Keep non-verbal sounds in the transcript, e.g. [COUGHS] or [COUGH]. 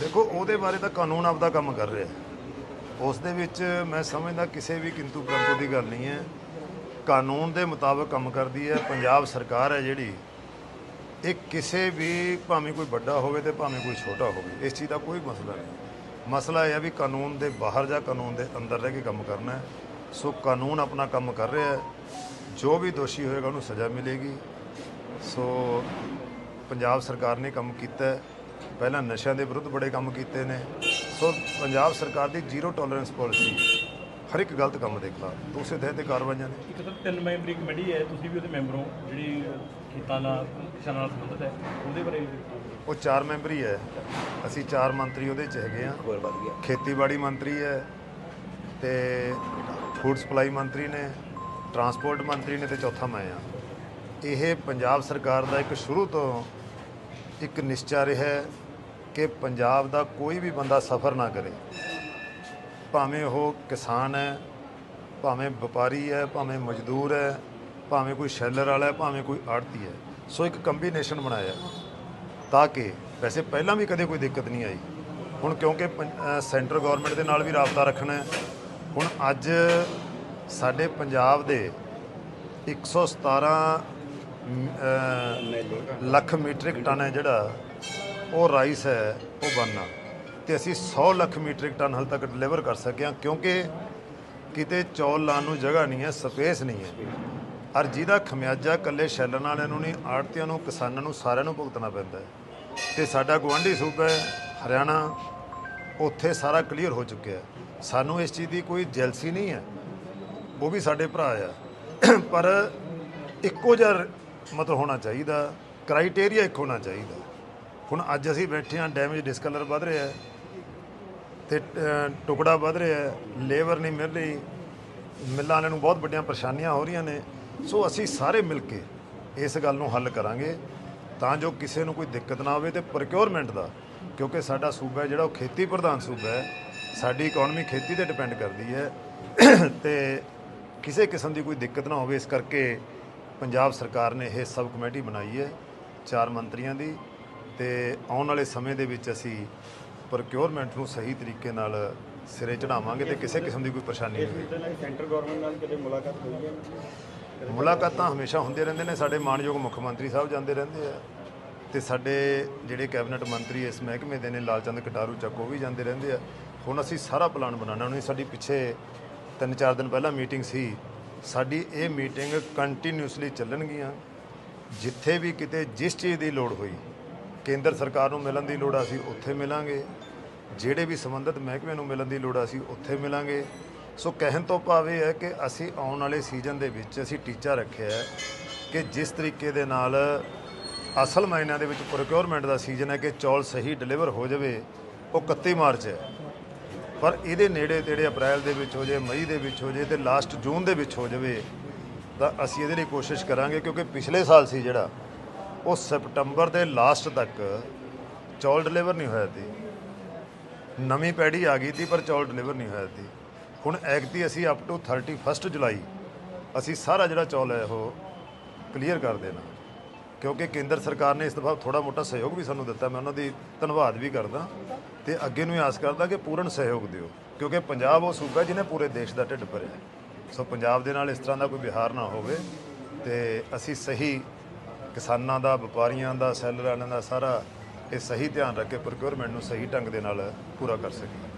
ਦੇਖੋ, ਉਹਦੇ ਬਾਰੇ ਤਾਂ ਕਾਨੂੰਨ ਆਪਦਾ ਕੰਮ ਕਰ ਰਿਹਾ ਉਸ ਦੇ ਵਿੱਚ ਮੈਂ ਸਮਝਦਾ ਕਿਸੇ ਵੀ ਕਿੰਤੂ ਪਰੰਤੂ ਦੀ ਗੱਲ ਨਹੀਂ ਹੈ। ਕਾਨੂੰਨ ਦੇ ਮੁਤਾਬਕ ਕੰਮ ਕਰਦੀ ਹੈ। ਪੰਜਾਬ ਸਰਕਾਰ ਹੈ ਜਿਹੜੀ, ਇਹ ਕਿਸੇ ਵੀ, ਭਾਵੇਂ ਕੋਈ ਵੱਡਾ ਹੋਵੇ ਤੇ ਭਾਵੇਂ ਕੋਈ ਛੋਟਾ ਹੋਵੇ, ਇਸ ਚੀਜ਼ ਦਾ ਕੋਈ ਮਸਲਾ ਨਹੀਂ। ਮਸਲਾ ਇਹ ਹੈ ਵੀ ਕਾਨੂੰਨ ਦੇ ਬਾਹਰ ਜਾਂ ਕਾਨੂੰਨ ਦੇ ਅੰਦਰ ਰਹਿ ਕੇ ਕੰਮ ਕਰਨਾ ਹੈ। ਸੋ ਕਾਨੂੰਨ ਆਪਣਾ ਕੰਮ ਕਰ ਰਿਹਾ ਹੈ। ਜੋ ਵੀ ਦੋਸ਼ੀ ਹੋਏਗਾ ਉਹਨੂੰ ਸਜ਼ਾ ਮਿਲੇਗੀ। ਸੋ ਪੰਜਾਬ ਸਰਕਾਰ ਨੇ ਕੰਮ ਕੀਤਾ ਹੈ। ਪਹਿਲਾਂ ਨਸ਼ਿਆਂ ਦੇ ਵਿਰੁੱਧ ਬੜੇ ਕੰਮ ਕੀਤੇ ਨੇ। ਸੋ ਪੰਜਾਬ ਸਰਕਾਰ ਦੀ ਜ਼ੀਰੋ ਟੋਲਰੈਂਸ ਪਾਲਿਸੀ ਹਰ ਇੱਕ ਗਲਤ ਕੰਮ ਦੇ ਖਿਲਾਫ। ਉਸੇ ਤਹਿਤ ਇਹ ਕਾਰਵਾਈਆਂ ਨੇ। ਇੱਕ ਤਾਂ ਤਿੰਨ ਮੈਂਬਰੀ ਕਮੇਟੀ ਹੈ ਤੁਸੀਂ ਵੀ ਉਹਦੇ ਮੈਂਬਰ ਹੋ ਜਿਹੜੀ ਖੇਤਾਂ ਨਾਲ ਕਿਸਾਨਾਂ ਨਾਲ ਸੰਬੰਧਿਤ ਹੈ ਉਹਦੇ ਬਾਰੇ ਉਹ ਚਾਰ ਮੈਂਬਰੀ ਹੈ ਅਸੀਂ ਚਾਰ ਮੰਤਰੀ ਉਹਦੇ ਚ ਹੈਗੇ ਆ। ਖੇਤੀਬਾੜੀ ਮੰਤਰੀ ਹੈ ਤੇ ਫੂਡ ਸਪਲਾਈ ਮੰਤਰੀ ਨੇ ਟਰਾਂਸਪੋਰਟ ਮੰਤਰੀ ਨੇ ਤੇ ਚੌਥਾ ਮੈਂ ਆ। ਇਹ ਪੰਜਾਬ ਸਰਕਾਰ ਦਾ ਇੱਕ ਸ਼ੁਰੂ ਤੋਂ ਇੱਕ ਨਿਸ਼ਚਾ ਰਿਹਾ ਹੈ। ਕਿ ਪੰਜਾਬ ਦਾ ਕੋਈ ਵੀ ਬੰਦਾ ਸਫਰ ਨਾ ਕਰੇ। ਭਾਵੇਂ ਉਹ ਕਿਸਾਨ ਹੈ ਭਾਵੇਂ ਵਪਾਰੀ ਹੈ ਭਾਵੇਂ ਮਜ਼ਦੂਰ ਹੈ ਭਾਵੇਂ ਕੋਈ ਸ਼ੈਲਰ ਵਾਲਾ ਹੈ ਭਾਵੇਂ ਕੋਈ ਆੜਤੀ ਹੈ। ਸੋ ਇੱਕ ਕੰਬੀਨੇਸ਼ਨ ਬਣਾਇਆ ਤਾਂ ਕਿ ਵੈਸੇ ਪਹਿਲਾਂ ਵੀ ਕਦੇ ਕੋਈ ਦਿੱਕਤ ਨਹੀਂ ਆਈ। ਹੁਣ ਕਿਉਂਕਿ ਪੰ- ਸੈਂਟਰ ਗਵਰਨਮੈਂਟ ਦੇ ਨਾਲ ਵੀ ਰਾਬਤਾ ਰੱਖਣਾ ਹੁਣ ਅੱਜ ਸਾਡੇ ਪੰਜਾਬ ਦੇ 117 ਮ, ਅ, ਲੱਖ ਮੀਟ੍ਰਿਕ ਟਨ ਹੈ ਜਿਹੜਾ ਉਹ ਰਾਈਸ ਹੈ, ਉਹ ਬਣਨਾ। ਤੇ ਅਸੀਂ 100 ਲੱਖ ਮੀਟ੍ਰਿਕ ਟਨ ਹਾਲ ਤੱਕ ਡਿਲੀਵਰ ਕਰ ਸਕੇ ਹਾਂ ਕਿਉਂਕਿ ਕਿਤੇ ਚੌਲ ਲਾਉਣ ਨੂੰ ਜਗ੍ਹਾ ਨਹੀਂ ਹੈ, ਸਪੇਸ ਨਹੀਂ ਹੈ। ਔਰ ਜਿਹਦਾ ਖਮਿਆਜਾ ਕੱਲੇ ਸ਼ੈਲਰ ਵਾਲਿਆਂ ਨੂੰ ਨਹੀਂ ਆੜਤੀਆਂ ਨੂੰ, ਕਿਸਾਨਾਂ ਨੂੰ, ਸਾਰਿਆਂ ਨੂੰ ਭੁਗਤਣਾ ਪੈਂਦਾ ਹੈ। ਤੇ ਸਾਡਾ ਗਵਾਂਢੀ ਸੂਬਾ ਹੈ, ਹਰਿਆਣਾ, ਉੱਥੇ ਸਾਰਾ ਕਲੀਅਰ ਹੋ ਚੁੱਕਿਆ ਸਾਨੂੰ ਇਸ ਚੀਜ਼ ਦੀ ਕੋਈ ਜੈਲਸੀ ਨਹੀਂ ਹੈ। ਉਹ ਵੀ ਸਾਡੇ ਭਰਾ ਆ। ਪਰ ਇੱਕੋ ਜਿਹਾ ਮਤਲਬ ਹੋਣਾ ਚਾਹੀਦਾ, ਕ੍ਰਾਈਟੇਰੀਆ ਇੱਕ ਹੋਣਾ ਚਾਹੀਦਾ। ਹੁਣ ਅੱਜ ਅਸੀਂ ਬੈਠੇ ਹਾਂ ਡੈਮੇਜ ਡਿਸਕਲਰ ਵੱਧ ਰਿਹਾ ਹੈ ਤੇ ਟੁਕੜਾ ਵੱਧ ਰਿਹਾ ਹੈ ਲੇਬਰ ਨਹੀਂ ਮਿਲ ਰਹੀ, ਮਿੱਲਾਂ ਵਾਲਿਆਂ ਨੂੰ ਬਹੁਤ ਵੱਡੀਆਂ ਪਰੇਸ਼ਾਨੀਆਂ ਹੋ ਰਹੀਆਂ ਨੇ। ਸੋ ਅਸੀਂ ਸਾਰੇ ਮਿਲ ਕੇ ਇਸ ਗੱਲ ਨੂੰ ਹੱਲ ਕਰਾਂਗੇ ਤਾਂ ਜੋ ਕਿਸੇ ਨੂੰ ਕੋਈ ਦਿੱਕਤ ਨਾ ਆਵੇ ਤੇ ਪ੍ਰੋਕਿਉਰਮੈਂਟ ਦਾ, ਕਿਉਂਕਿ ਸਾਡਾ ਸੂਬਾ ਜਿਹੜਾ ਉਹ ਖੇਤੀ ਪ੍ਰਧਾਨ ਸੂਬਾ ਹੈ। ਸਾਡੀ ਇਕਨੋਮੀ ਖੇਤੀ ਤੇ ਡਿਪੈਂਡ ਕਰਦੀ ਹੈ [COUGHS] ਤੇ ਕਿਸੇ ਕਿਸਮ ਦੀ ਕੋਈ ਦਿੱਕਤ ਨਾ ਹੋਵੇ। ਇਸ ਕਰਕੇ ਪੰਜਾਬ ਸਰਕਾਰ ਨੇ ਇਹ ਸਬ ਕਮੇਟੀ ਬਣਾਈ ਹੈ, ਚਾਰ ਮੰਤਰੀਆਂ ਦੀ। ਤੇ ਆਉਣ ਵਾਲੇ ਸਮੇਂ ਦੇ ਵਿੱਚ ਅਸੀਂ ਪ੍ਰੋਕਿਉਰਮੈਂਟ ਨੂੰ ਸਹੀ ਤਰੀਕੇ ਨਾਲ ਸਿਰੇ ਚੜਾਵਾਂਗੇ ਤੇ ਕਿਸੇ ਕਿਸਮ ਦੀ ਕੋਈ ਪਰੇਸ਼ਾਨੀ ਨਹੀਂ ਹੋਵੇਗੀ ਸੈਂਟਰ ਗਵਰਨਮੈਂਟ ਨਾਲ ਕਦੇ ਮੁਲਾਕਾਤ ਹੋਈ ਹੈ? ਮੁਲਾਕਾਤਾਂ ਹਮੇਸ਼ਾ ਹੁੰਦੀਆਂ ਰਹਿੰਦੇ ਨੇ। ਸਾਡੇ ਮਾਨਯੋਗ ਮੁੱਖ ਮੰਤਰੀ ਸਾਹਿਬ ਜਾਂਦੇ ਰਹਿੰਦੇ ਆ ਤੇ ਸਾਡੇ ਜਿਹੜੇ ਕੈਬਨਿਟ ਮੰਤਰੀ ਇਸ ਮਹਿਕਮੇ ਦੇ ਨੇ ਲਾਲਚੰਦ ਕਟਾਰੂ ਚੱਕ ਉਹ ਵੀ ਜਾਂਦੇ ਰਹਿੰਦੇ ਆ। ਹੁਣ ਅਸੀਂ ਸਾਰਾ ਪਲਾਨ ਬਣਾਉਣਾ। ਉਹਨੇ ਸਾਡੀ ਪਿੱਛੇ ਤਿੰਨ ਚਾਰ ਦਿਨ ਪਹਿਲਾਂ ਮੀਟਿੰਗ ਸੀ। ਸਾਡੀ ਇਹ ਮੀਟਿੰਗ ਕੰਟੀਨਿਊਸਲੀ ਚੱਲਣਗੀਆਂ। ਜਿੱਥੇ ਵੀ ਕਿਤੇ ਜਿਸ ਚੀਜ਼ ਦੀ ਲੋੜ ਹੋਈ ਕੇਂਦਰ ਸਰਕਾਰ ਨੂੰ ਮਿਲਣ ਦੀ ਲੋੜ ਆ, ਅਸੀਂ ਉੱਥੇ ਮਿਲਾਂਗੇ। ਜਿਹੜੇ ਵੀ ਸੰਬੰਧਿਤ ਮਹਿਕਮੇ ਨੂੰ ਮਿਲਣ ਦੀ ਲੋੜ ਆ, ਅਸੀਂ ਉੱਥੇ ਮਿਲਾਂਗੇ। ਸੋ ਕਹਿਣ ਤੋਂ ਭਾਵ ਇਹ ਹੈ ਕਿ ਅਸੀਂ ਆਉਣ ਵਾਲੇ ਸੀਜ਼ਨ ਦੇ ਵਿੱਚ ਅਸੀਂ ਟੀਚਾ ਰੱਖਿਆ ਹੈ ਕਿ ਜਿਸ ਤਰੀਕੇ ਦੇ ਨਾਲ ਅਸਲ ਮਾਇਨਿਆਂ ਦੇ ਵਿੱਚ ਪ੍ਰੋਕਿਉਰਮੈਂਟ ਦਾ ਸੀਜ਼ਨ ਹੈ ਕਿ ਚੌਲ ਸਹੀ ਡਿਲੀਵਰ ਹੋ ਜਾਵੇ, ਉਹ 31 ਮਾਰਚ ਹੈ। ਪਰ ਇਹਦੇ ਨੇੜੇ ਤੇੜੇ ਅਪ੍ਰੈਲ ਦੇ ਵਿੱਚ ਹੋ ਜਾਏ ਮਈ ਦੇ ਵਿੱਚ ਹੋ ਜਾਏ ਤੇ ਲਾਸਟ ਜੂਨ ਦੇ ਵਿੱਚ ਹੋ ਜਾਵੇ, ਤਾਂ ਅਸੀਂ ਇਹਦੇ ਲਈ ਕੋਸ਼ਿਸ਼ ਕਰਾਂਗੇ ਕਿਉਂਕਿ ਪਿਛਲੇ ਸਾਲ ਸੀ ਜਿਹੜਾ ਉਹ ਸਪਟੰਬਰ ਦੇ ਲਾਸਟ ਤੱਕ ਚੌਲ ਡਿਲੀਵਰ ਨਹੀਂ ਹੋਇਆ ਸੀ। ਨਵੀਂ ਪੈੜੀ ਆ ਗਈ ਸੀ, ਪਰ ਚੌਲ ਡਿਲੀਵਰ ਨਹੀਂ ਹੋਇਆ ਸੀ। ਹੁਣ ਐਗਤੀ ਅਸੀਂ ਅਪ ਟੂ 31 ਜੁਲਾਈ ਅਸੀਂ ਸਾਰਾ ਜਿਹੜਾ ਚੌਲ ਹੈ ਉਹ ਕਲੀਅਰ ਕਰ ਦੇਣਾ। ਕਿਉਂਕਿ ਕੇਂਦਰ ਸਰਕਾਰ ਨੇ ਇਸ ਦਫਾ ਥੋੜਾ ਮੋਟਾ ਸਹਿਯੋਗ ਵੀ ਸਾਨੂੰ ਦਿੱਤਾ। ਮੈਂ ਉਹਨਾਂ ਦੀ ਧੰਨਵਾਦ ਵੀ ਕਰਦਾ ਤੇ ਅੱਗੇ ਨੂੰ ਆਸ ਕਰਦਾ ਕਿ ਪੂਰਨ ਸਹਿਯੋਗ ਦਿਓ। ਕਿਉਂਕਿ ਪੰਜਾਬ ਉਹ ਸੂਬਾ ਜਿਹਨੇ ਪੂਰੇ ਦੇਸ਼ ਦਾ ਢਿੱਡ ਭਰਿਆ। ਸੋ ਪੰਜਾਬ ਦੇ ਨਾਲ ਇਸ ਤਰ੍ਹਾਂ ਦਾ ਕੋਈ ਵਿਹਾਰ ਨਾ ਹੋਵੇ ਤੇ ਅਸੀਂ ਸਹੀ ਕਿਸਾਨਾਂ ਦਾ, ਵਪਾਰੀਆਂ ਦਾ, ਸੈਲਰਾਂ ਦਾ ਸਾਰਾ ਇਹ ਸਹੀ ਧਿਆਨ ਰੱਖ ਕੇ ਪ੍ਰੋਕਿਉਰਮੈਂਟ ਨੂੰ ਸਹੀ ਢੰਗ ਦੇ ਨਾਲ ਪੂਰਾ ਕਰ ਸਕੀਏ।